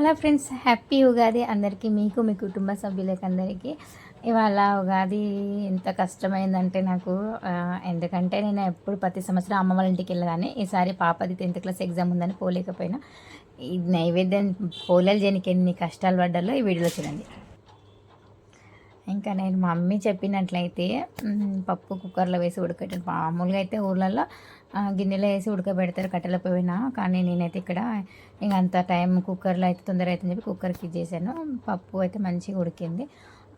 Hello friends happy Ugadi అందరికీ మీకు మీ కుటుంబ సభ్యులకి అందరికీ. ఇవాళ ఉగాది ఎంత కష్టమైందంటే నాకు ఎందుకంటే నేను ఎప్పుడు ప్రతి సంవత్సరం అమ్మ వాళ్ళ ఇంటికి వెళ్ళదాన్ని ఈసారి పాపది టెన్త్ క్లాస్ ఎగ్జామ్ ఉందని పోలేకపోయినా. ఈ నైవేద్యం పోలేలు చేయడానికి ఎన్ని కష్టాలు పడ్డాలో ఈ వీడియోలో చూడండి. ఇంకా నేను మా మమ్మీ చెప్పినట్లయితే పప్పు కుక్కర్లో వేసి ఉడకబెట్టాను. మామూలుగా అయితే ఊర్లలో గిన్నెలో వేసి ఉడకబెడతారు కట్టెల పోయినా కానీ నేనైతే ఇక్కడ ఇంక అంత టైం కుక్కర్లో అయితే తొందర అవుతుందని చెప్పి కుక్కర్కి ఇచ్చేసాను పప్పు అయితే మంచిగా ఉడికింది.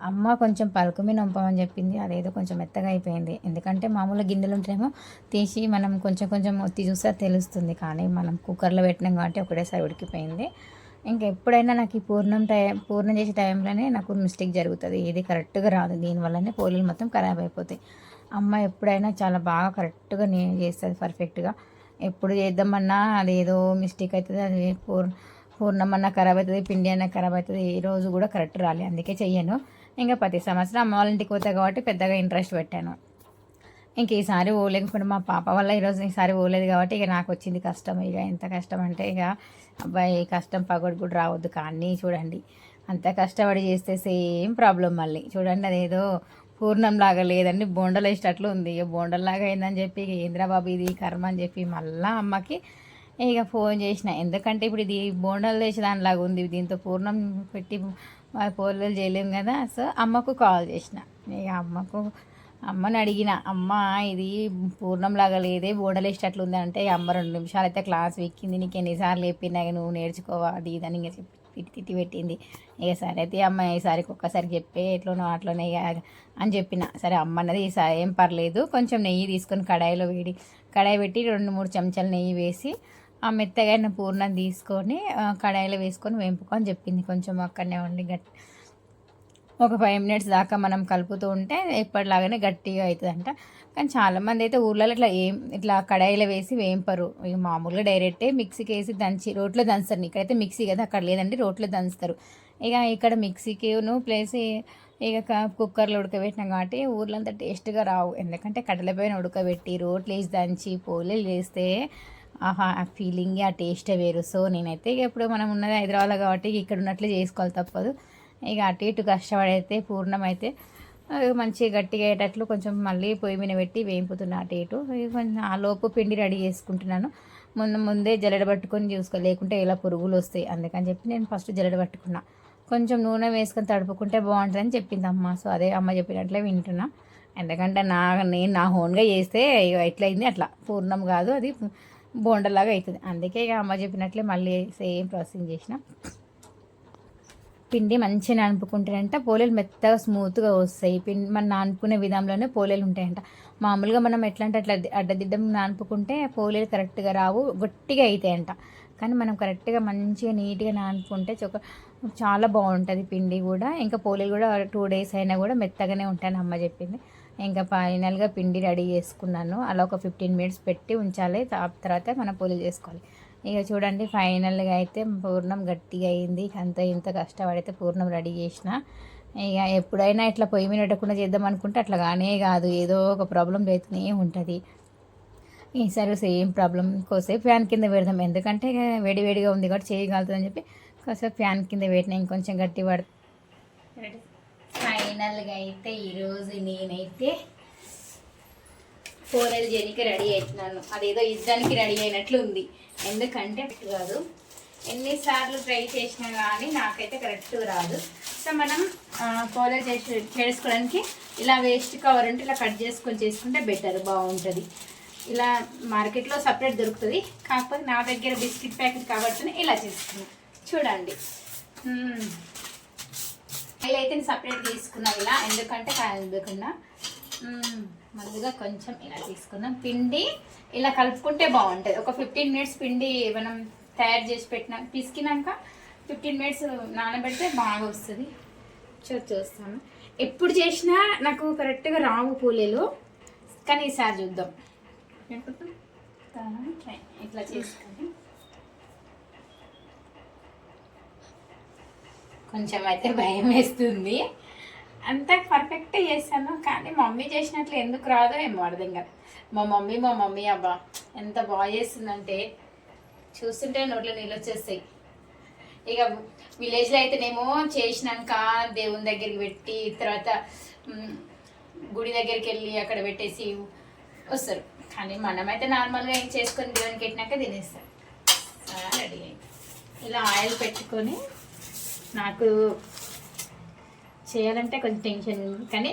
అమ్మ కొంచెం పలుకు మీద నొంపమని చెప్పింది. అదేదో కొంచెం మెత్తగా అయిపోయింది. ఎందుకంటే మామూలుగా గిన్నెలు ఉంటేనేమో తీసి మనం కొంచెం కొంచెం ఒత్తి చూస్తే తెలుస్తుంది. కానీ మనం కుక్కర్లో పెట్టినాం కాబట్టి ఒకటేసారి ఉడికిపోయింది. ఇంకా ఎప్పుడైనా నాకు ఈ పూర్ణం టైం పూర్ణం చేసే టైంలోనే నాకు మిస్టేక్ జరుగుతుంది. ఇది కరెక్ట్గా రాదు. దీనివల్లనే పోలీలు మొత్తం ఖరాబ్ అయిపోతాయి. అమ్మ ఎప్పుడైనా చాలా బాగా కరెక్ట్గా నేను చేస్తుంది పర్ఫెక్ట్గా. ఎప్పుడు చేద్దామన్నా అది ఏదో మిస్టేక్ అవుతుంది అది పూర్ పూర్ణం అన్నా ఖరాబ్ అవుతుంది పిండి అన్నా ఖరాబ్ అవుతుంది ఏ రోజు కూడా కరెక్ట్ రాలే. అందుకే చెయ్యను. ఇంకా ప్రతి సంవత్సరం అమ్మ వాళ్ళ ఇంటికి పోతా కాబట్టి పెద్దగా ఇంట్రెస్ట్ పెట్టాను. ఇంక ఈసారి పోలేకపోయినా. మా పాప వల్ల ఈరోజు ఈసారి పోలేదు కాబట్టి ఇక నాకు వచ్చింది కష్టం. ఇక ఎంత కష్టం అంటే ఇక అబ్బాయి కష్టం పగడు కూడా రావద్దు కానీ చూడండి. అంత కష్టపడి చేస్తే సేమ్ ప్రాబ్లం మళ్ళీ. చూడండి అదేదో పూర్ణం లాగా లేదండి బోండలు వేసేటట్లు ఉంది. ఇక బోండల్లాగా అయిందని చెప్పి ఇక ఏంద్రాబాబు ఇది కర్మ అని చెప్పి మళ్ళీ అమ్మకి ఇక ఫోన్ చేసిన. ఎందుకంటే ఇప్పుడు ఇది బోండాలు చేసే దానిలాగా ఉంది. దీంతో పూర్ణం పెట్టి పోలేలు చేయలేము కదా. సో అమ్మకు కాల్ చేసిన. ఇక అమ్మకు అమ్మని అడిగిన అమ్మ ఇది పూర్ణం లాగా లేదే బోడలేసేటట్లు ఉంది అంటే అమ్మ రెండు నిమిషాలు అయితే క్లాస్ ఎక్కింది నీకు ఎన్నిసార్లు చెప్పినా నువ్వు నేర్చుకోవా అది ఇది అని ఇంకా చెప్పి తిట్టి తిట్టి పెట్టింది. ఇక సరే అయితే అమ్మ ఈసారికి ఒక్కసారి చెప్పే ఎట్లనో అట్లనే ఇక అని చెప్పిన. సరే అమ్మ అన్నది ఈసారి ఏం పర్లేదు కొంచెం నెయ్యి తీసుకొని కడాయిలో వేడి కడాయి పెట్టి రెండు మూడు చెంచాలు నెయ్యి వేసి ఆ మెత్తగైన పూర్ణం తీసుకొని కడాయిలో వేసుకొని వేంపుకో అని చెప్పింది. కొంచెం అక్కడనే ఉండి గట్టి ఒక ఫైవ్ మినిట్స్ దాకా మనం కలుపుతూ ఉంటే ఎప్పటిలాగానే గట్టిగా అవుతుందంట. కానీ చాలామంది అయితే ఊర్లలో ఇట్లా ఏం ఇట్లా కడాయిలో వేసి వేంపరు. ఇక మామూలుగా డైరెక్టే మిక్సీకి వేసి దంచి రోట్లో దంచుతారు ఇక్కడైతే మిక్సీ కదా అక్కడ లేదండి రోట్లో దంచుతారు. ఇక ఇక్కడ మిక్సీకిను ప్లేస్ ఇక కుక్కర్లో ఉడకబెట్టినాం కాబట్టి ఊర్లో అంత టేస్ట్గా రావు. ఎందుకంటే కడలపైన ఉడకబెట్టి రోట్లు వేసి దంచి పోలేలు వేస్తే ఆహా ఆ ఫీలింగ్ ఆ టేస్టే వేరు. సో నేనైతే ఇక ఇప్పుడు మనం ఉన్నది హైదరాబాద్ కాబట్టి ఇక్కడ ఉన్నట్లే చేసుకోవాలి తప్పదు. ఇక అటు ఇటు కష్టపడైతే పూర్ణం అయితే మంచిగా గట్టిగా అయ్యేటట్లు కొంచెం మళ్ళీ పొయ్యి మీద పెట్టి వేయింపుతున్నా అటు ఇటు. ఇక కొంచెం ఆ లోపు పిండి రెడీ చేసుకుంటున్నాను. ముందు ముందే జల్లెడ పట్టుకొని చూసుకో లేకుంటే ఇలా పురుగులు వస్తాయి. అందుకని చెప్పి నేను ఫస్ట్ జల్లెడ పట్టుకున్నా. కొంచెం నూనె వేసుకొని తడుపుకుంటే బాగుంటుందని చెప్పింది అమ్మ. సో అదే అమ్మ చెప్పినట్లే వింటున్నా. ఎందుకంటే నా నేను నా ఓన్గా చేస్తే ఎట్లయింది అట్లా. పూర్ణం కాదు అది బోండలాగా అవుతుంది. అందుకే ఇక అమ్మ చెప్పినట్లే మళ్ళీ సేమ్ ప్రాసెసింగ్ చేసిన. పిండి మంచిగా నానుపుకుంటేనంట పోలేలు మెత్తగా స్మూత్గా వస్తాయి. పిండి మనం నానుకునే విధంలోనే పోలేలు ఉంటాయంట. మామూలుగా మనం ఎట్లా అంటే అట్లా అడ్డదిడ్డం నానుపుకుంటే పోలేలు కరెక్ట్గా రావు. గట్టిగా అవుతాయంట కానీ మనం కరెక్ట్గా మంచిగా నీట్గా నానుకుంటే చొక్క చాలా బాగుంటుంది పిండి కూడా. ఇంకా పోలేలు కూడా టూ డేస్ అయినా కూడా మెత్తగానే ఉంటాయని అమ్మ చెప్పింది. ఇంకా ఫైనల్గా పిండి రెడీ చేసుకున్నాను. అలా ఒక ఫిఫ్టీన్ మినిట్స్ పెట్టి ఉంచాలి. తర్వాత మనం పోలేలు చేసుకోవాలి. ఇక చూడండి ఫైనల్గా అయితే పూర్ణం గట్టిగా అయింది. అంత ఇంత కష్టపడితే పూర్ణం రెడీ చేసిన. ఇక ఎప్పుడైనా ఇట్లా పొయ్యి మీద పెట్టకుండా చేద్దాం అనుకుంటే అట్లా కానే కాదు. ఏదో ఒక ప్రాబ్లం అవుతూనే ఉంటుంది. ఈసారి సేమ్ ప్రాబ్లం కోసేపు ఫ్యాన్ కింద పెడదాం. ఎందుకంటే ఇక వేడి వేడిగా ఉంది కాబట్టి చేయగలుగుతుందని చెప్పి కాసేపు ఫ్యాన్ కింద పెట్టిన ఇంకొంచెం గట్టి పడ ఫైనల్గా అయితే ఈరోజు నేనైతే కూరలు చేయడానికి రెడీ అవుతున్నాను. అదేదో యుద్ధానికి రెడీ అయినట్లు ఉంది. ఎందుకంటే కాదు. ఎన్నిసార్లు ట్రై చేసినా కానీ నాకైతే కరెక్ట్ రాదు. సో మనం కూరలు చేసి చేసుకోవడానికి ఇలా వేస్ట్ కవర్ ఉంటే ఇలా కట్ చేసుకొని చేసుకుంటే బెటర్ బాగుంటుంది. ఇలా మార్కెట్లో సపరేట్ దొరుకుతుంది. కాకపోతే నా దగ్గర బిస్కెట్ ప్యాకెట్ కాబట్టి ఇలా చేసుకున్నాను చూడండి. ఇలా అయితే నేను సపరేట్ తీసుకున్నా ఇలా. ఎందుకంటే కాయకుండా ముందుగా కొంచెం ఇలా తీసుకుందాం. పిండి ఇలా కలుపుకుంటే బాగుంటుంది. ఒక ఫిఫ్టీన్ మినిట్స్ పిండి మనం తయారు చేసి పెట్టిన పిసికినాక ఫిఫ్టీన్ మినిట్స్ నానబెడితే బాగా వస్తుంది. చూ చూస్తాను. ఎప్పుడు చేసినా నాకు కరెక్ట్గా రావు పూలేలు. కానీ ఈసారి చూద్దాం. ఇట్లా చేసుకొని కొంచెం అయితే భయం వేస్తుంది. అంతా పర్ఫెక్ట్ చేశాను కానీ మమ్మీ చేసినట్లు ఎందుకు రాదో ఏమో అర్థం కాదు. మా మమ్మీ మా మమ్మీ అబ్బా ఎంత బాగా చేస్తుందంటే చూస్తుంటే నోట్లో నీళ్ళు వచ్చేస్తాయి. ఇక విలేజ్లో అయితేనేమో చేసినాక దేవుని దగ్గరికి పెట్టి తర్వాత గుడి దగ్గరికి వెళ్ళి అక్కడ పెట్టేసి వస్తారు. కానీ మనమైతే నార్మల్గా ఏం చేసుకొని దేవునికి పెట్టినాక తినేస్తారు రెడీ అయింది ఇలా ఆయిల్ పెట్టుకొని నాకు చేయాలంటే కొంచెం టెన్షన్ కానీ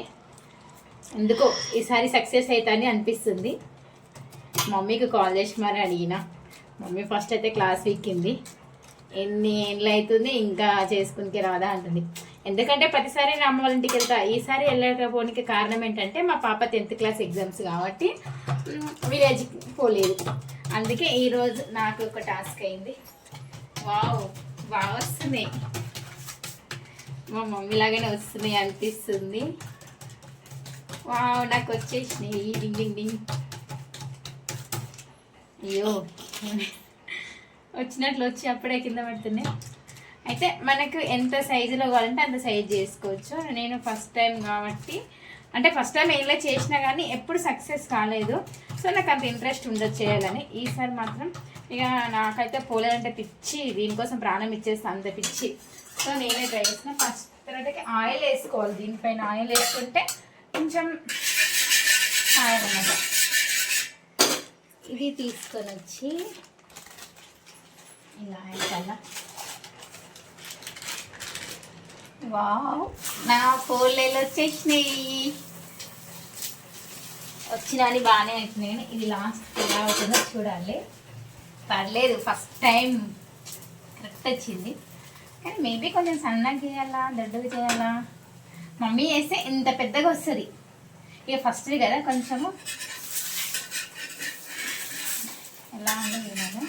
ఎందుకో ఈసారి సక్సెస్ అవుతా అని అనిపిస్తుంది. మమ్మీకి కాల్ చేసి మరి అడిగిన. మమ్మీ ఫస్ట్ అయితే క్లాస్ వీక్కింది. ఎన్ని ఏళ్ళు అవుతుంది ఇంకా చేసుకునికి రాదా అంటుంది. ఎందుకంటే ప్రతిసారి నేను అమ్మ వాళ్ళ ఇంటికి వెళ్తా. ఈసారి వెళ్ళకపోవడానికి కారణం ఏంటంటే మా పాప టెన్త్ క్లాస్ ఎగ్జామ్స్ కాబట్టి విలేజ్కి పోలేదు. అందుకే ఈరోజు నాకు ఒక టాస్క్ అయింది. వావ్ బాగా వస్తున్నాయి. మా మమ్మీ లాగానే వస్తున్నాయి అనిపిస్తుంది. వావ్ నాకు వచ్చేసినాయి. డింగ్ డింగ్ డింగ్. అయ్యో. వచ్చినట్లు వచ్చి అప్పుడే కింద పడుతున్నాయి. అయితే మనకు ఎంత సైజులో కావాలంటే అంత సైజ్ చేసుకోవచ్చు. నేను ఫస్ట్ టైం కాబట్టి అంటే ఫస్ట్ టైం ఏంలో చేసినా కానీ ఎప్పుడు సక్సెస్ కాలేదు. సో నాకు అంత ఇంట్రెస్ట్ ఉండదు చేయాలని. ఈసారి మాత్రం ఇక నాకైతే పోలేదంటే పిచ్చి దీనికోసం ప్రాణం ఇచ్చేస్తాను అంత పిచ్చి. సో నేనే ట్రై చేసిన. ఫస్ట్ తర్వాత ఆయిల్ వేసుకోవాలి. దీనిపైన ఆయిల్ వేసుకుంటే కొంచెం ఆయిల్ అన్నమాట ఇది తీసుకొని వచ్చి ఇలా వేయాలా? వావ్! నా ఫోన్లలో వచ్చేసినాయి. వచ్చినని బాగానే అవుతున్నాయి ఇది లాస్ట్ ఎలా అవుతుందో చూడాలి. పర్లేదు. ఫస్ట్ టైం కరెక్ట్ వచ్చింది. కానీ మేబీ కొంచెం సన్నగా చేయాలా దొడ్డుగా చేయాలా? మమ్మీ చేస్తే ఇంత పెద్దగా వస్తుంది. ఇక ఫస్ట్ది కదా కొంచెము ఎలా ఉంది నేను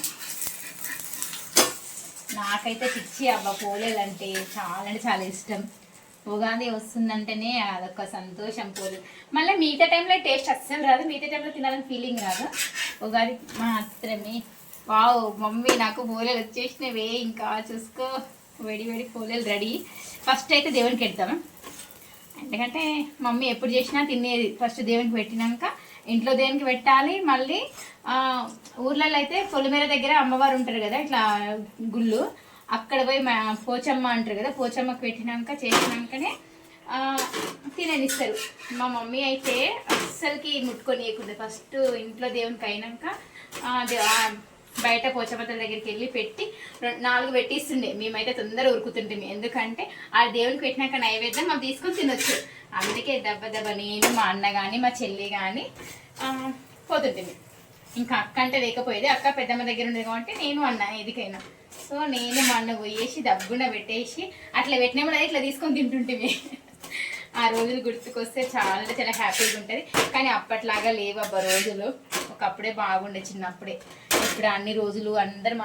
నాకైతే పిచ్చి అబ్బా పోలేదంటే చాలా అంటే చాలా ఇష్టం. ఉగాది వస్తుందంటేనే అదొక సంతోషం పోలేదు మళ్ళీ మిగతా టైంలో టేస్ట్ అస్సలు రాదు. మిగతా టైంలో తినాలని ఫీలింగ్ రాదు. ఉగాది మాత్రమే. వావ్ మమ్మీ నాకు పోలేలు వచ్చేసినవే ఇంకా చూసుకో. వేడి వేడి పోలేలు రెడీ. ఫస్ట్ అయితే దేవునికి పెడతాం ఎందుకంటే మమ్మీ ఎప్పుడు చేసినా తినేది. ఫస్ట్ దేవునికి పెట్టినాక ఇంట్లో దేవునికి పెట్టాలి? మళ్ళీ ఊర్లలో అయితే పొలిమేర దగ్గర అమ్మవారు ఉంటారు కదా ఇట్లా గుళ్ళు. అక్కడ పోయి పోచమ్మ అంటారు కదా పోచమ్మకి పెట్టినాక చేసినాకనే ఆ, తిననిస్తారు మా మమ్మీ అయితే అస్సలకి ముట్టుకొని ఫస్ట్ ఇంట్లో దేవునికి అయినాక బయట పోచమ్మతల దగ్గరికి వెళ్ళి పెట్టి నాలుగు పెట్టిస్తుండే. మేమైతే తొందర ఉరుకుతుంటాం ఎందుకంటే ఆ దేవునికి పెట్టినాక నైవేద్యం మనం తీసుకొని తినొచ్చు. అందుకే దెబ్బ దెబ్బ నేను మా అన్న కానీ మా చెల్లి కానీ పోతుంటుంది ఇంకా అక్క అంటే లేకపోయేది. అక్క పెద్దమ్మ దగ్గర ఉండేది కాబట్టి నేను అన్న ఎదికైనా సో నేను మా అన్న పోయేసి దబ్బున పెట్టేసి అట్లా పెట్టినప్పుడు అది ఇట్లా తీసుకొని తింటుంటిమి ఆ రోజులు గుర్తుకొస్తే చాలా అంటే చాలా హ్యాపీగా ఉంటుంది. కానీ అప్పట్లాగా లేవు అబ్బా రోజులు. ఒకప్పుడే బాగుండే చిన్నప్పుడే. ఇప్పుడు అన్ని రోజులు అందరు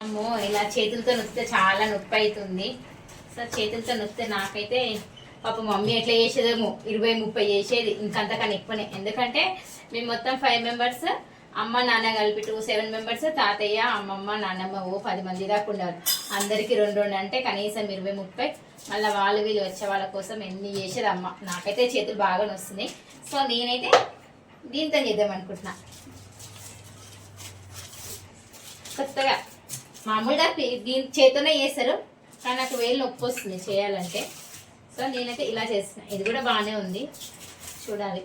అమ్మో ఇలా చేతులతో నొస్తే చాలా నొప్పి అవుతుంది సో చేతులతో నొస్తే నాకైతే పాప మమ్మీ ఎట్లా చేసేదేమో ఇరవై ముప్పై చేసేది ఇంకంతకన్నా ఎక్కువనే. ఎందుకంటే మేము మొత్తం ఫైవ్ మెంబర్స్ అమ్మ నాన్న కలిపి టూ సెవెన్ మెంబర్స్ తాతయ్య అమ్మమ్మ నాన్నమ్మ ఓ పది మంది దాకా ఉండేవారు అందరికీ రెండు రెండు అంటే కనీసం ఇరవై ముప్పై. మళ్ళీ వాళ్ళు వీళ్ళు వచ్చే వాళ్ళ కోసం ఎన్ని చేసేది అమ్మ. నాకైతే చేతులు బాగా నొస్తున్నాయి సో నేనైతే దీంతో చేద్దాం అనుకుంటున్నాను కొత్తగా. మామూలుగా దీని చేతోనే చేస్తారు కానీ నాకు వేలు నొప్పి వస్తుంది చేయాలంటే. సో నేనైతే ఇలా చేస్తున్నా. ఇది కూడా బాగానే ఉంది. చూడాలి.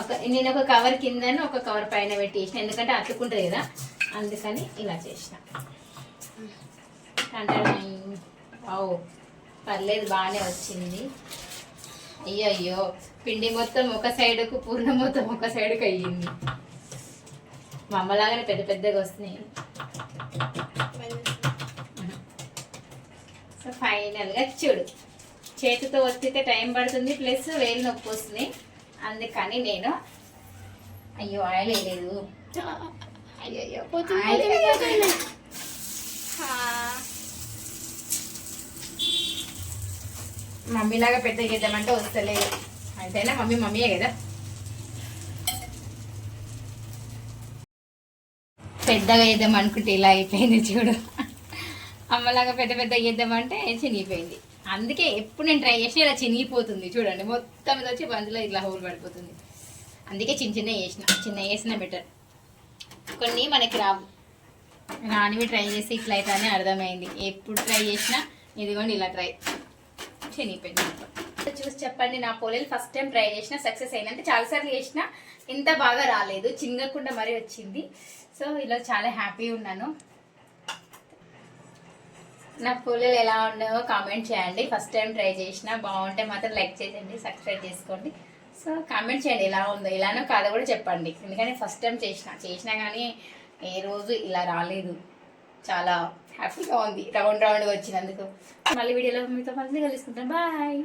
ఒక నేను ఒక కవర్ కింద ఒక కవర్ పైన పెట్టేసిన ఎందుకంటే అతుక్కుంటుంది కదా. అందుకని ఇలా చేసిన. అంటే ఓ పర్లేదు బాగానే వచ్చింది. అయ్యో అయ్యో పిండి మొత్తం ఒక సైడ్కు పూర్ణ మొత్తం ఒక సైడ్కి అయ్యింది. మా అమ్మలాగానే పెద్ద పెద్దగా వస్తున్నాయి. సో ఫైనల్గా చూడు. చేతితో వత్తితే టైం పడుతుంది ప్లస్ వేలు నొప్పి వస్తుంది. అందుకని నేను అయ్యో ఆయిల్ వేయలేదు. అయ్యో ఆయిల్ వేయలేదు. మమ్మీలాగా పెద్ద చేద్దామంటే వస్తలేదు. అంతేనా మమ్మీ మమ్మీయే కదా. పెద్దగా చేద్దాం అనుకుంటే ఇలా అయిపోయింది చూడు. అమ్మలాగా పెద్ద పెద్ద చేద్దామంటే చినిగిపోయింది. అందుకే ఎప్పుడు నేను ట్రై చేసినా ఇలా చినిగిపోతుంది చూడండి. మొత్తం ఇది వచ్చి బందులో ఇట్లా హోల్ పడిపోతుంది. అందుకే చిన్న చిన్న చేసిన చిన్న చేసిన బెటర్ కొన్ని మనకి రావు. రానివి ట్రై చేసి ఇట్లా అయితే అని అర్థమైంది. ఎప్పుడు ట్రై చేసినా ఇదిగోండి ఇలా ట్రై చినిగిపోయింది చూసి చెప్పండి నా పోలేలు ఫస్ట్ టైం ట్రై చేసిన సక్సెస్ అయింది అంటే చాలాసార్లు చేసిన ఇంత బాగా రాలేదు. చిన్నకుండా మరీ వచ్చింది. సో ఇలా చాలా హ్యాపీ ఉన్నాను. నా పూలలు ఎలా ఉన్నాయో కామెంట్ చేయండి. ఫస్ట్ టైం ట్రై చేసిన బాగుంటే మాత్రం లైక్ చేయండి సబ్స్క్రైబ్ చేసుకోండి. సో కామెంట్ చేయండి ఎలా ఉందో. ఇలానో కాదో కూడా చెప్పండి. ఎందుకంటే ఫస్ట్ టైం చేసిన. చేసినా కానీ ఏ రోజు ఇలా రాలేదు. చాలా హ్యాపీగా ఉంది. రౌండ్ రౌండ్గా వచ్చినందుకు. మళ్ళీ వీడియోలో మీతో మళ్ళీ కలుసుకుంటాను బాయ్.